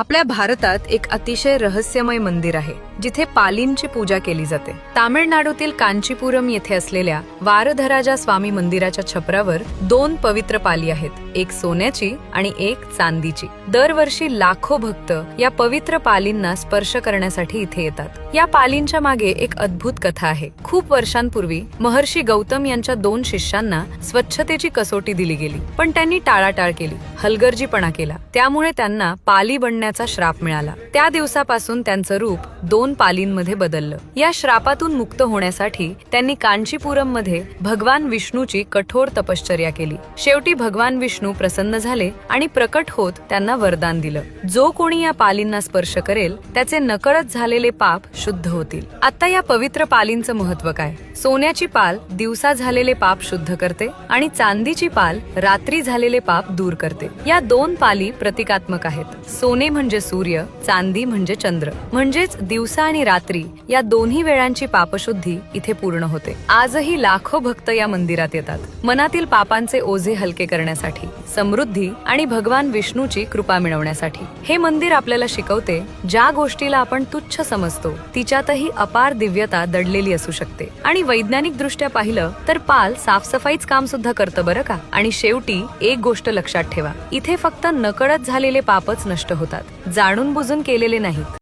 आपल्या भारतात एक अतिशय रहस्यमय मंदिर आहे जिथे पालींची पूजा केली जाते. तामिळनाडूतील कांचीपुरम येथे असलेल्या वारधराजा स्वामी मंदिराच्या छपरावर दोन पवित्र पाली आहेत एक सोन्याची आणि एक चांदीची. दरवर्षी लाखो भक्त या पवित्र पालींना स्पर्श करण्यासाठी इथे येतात. या पालींच्या मागे एक अद्भुत कथा आहे. खूप वर्षांपूर्वी महर्षी गौतम यांच्या दोन शिष्यांना स्वच्छतेची कसोटी दिली गेली पण त्यांनी टाळाटाळ केली हलगर्जीपणा केला. त्यामुळे त्यांना पाली करण्याचा श्राप मिळाला. त्या दिवसापासून त्यांचं रूप दोन पालींमध्ये बदललं. या श्रापातून मुक्त होण्यासाठी त्यांनी कांचीपुरममध्ये भगवान विष्णूची कठोर तपश्चर्या केली. शेवटी भगवान विष्णू प्रसन्न झाले आणि प्रकट होत त्यांना वरदान दिलं. जो कोणी या पालींना स्पर्श करेल त्याचे नकळत झालेले पाप शुद्ध होतील. आता या पवित्र पालींचं महत्त्व काय? सोन्याची पाल दिवसा झालेले पाप शुद्ध करते आणि चांदीची पाल रात्री झालेले पाप दूर करते. या दोन पाली प्रतिकात्मक आहेत. सोने म्हणजे सूर्य चांदी म्हणजे चंद्र. म्हणजेच दिवसा आणि रात्री या दोन्ही वेळांची पापशुद्धी इथे पूर्ण होते. आजही लाखो भक्त या मंदिरात येतात. मनातील पापांचे ओझे हलके करण्यासाठी समृद्धी आणि भगवान विष्णूची कृपा मिळवण्यासाठी. हे मंदिर आपल्याला शिकवते ज्या गोष्टीला आपण तुच्छ समजतो तिच्यातही अपार दिव्यता दडलेली असू शकते. आणि वैज्ञानिक दृष्ट्या पाहिलं तर पाल साफसफाईच काम सुद्धा करतं बरं का? आणि शेवटी एक गोष्ट लक्षात ठेवा इथे फक्त नकळत झालेले पापच नष्ट होतात. जाणून बुजून केलेले नाहीत.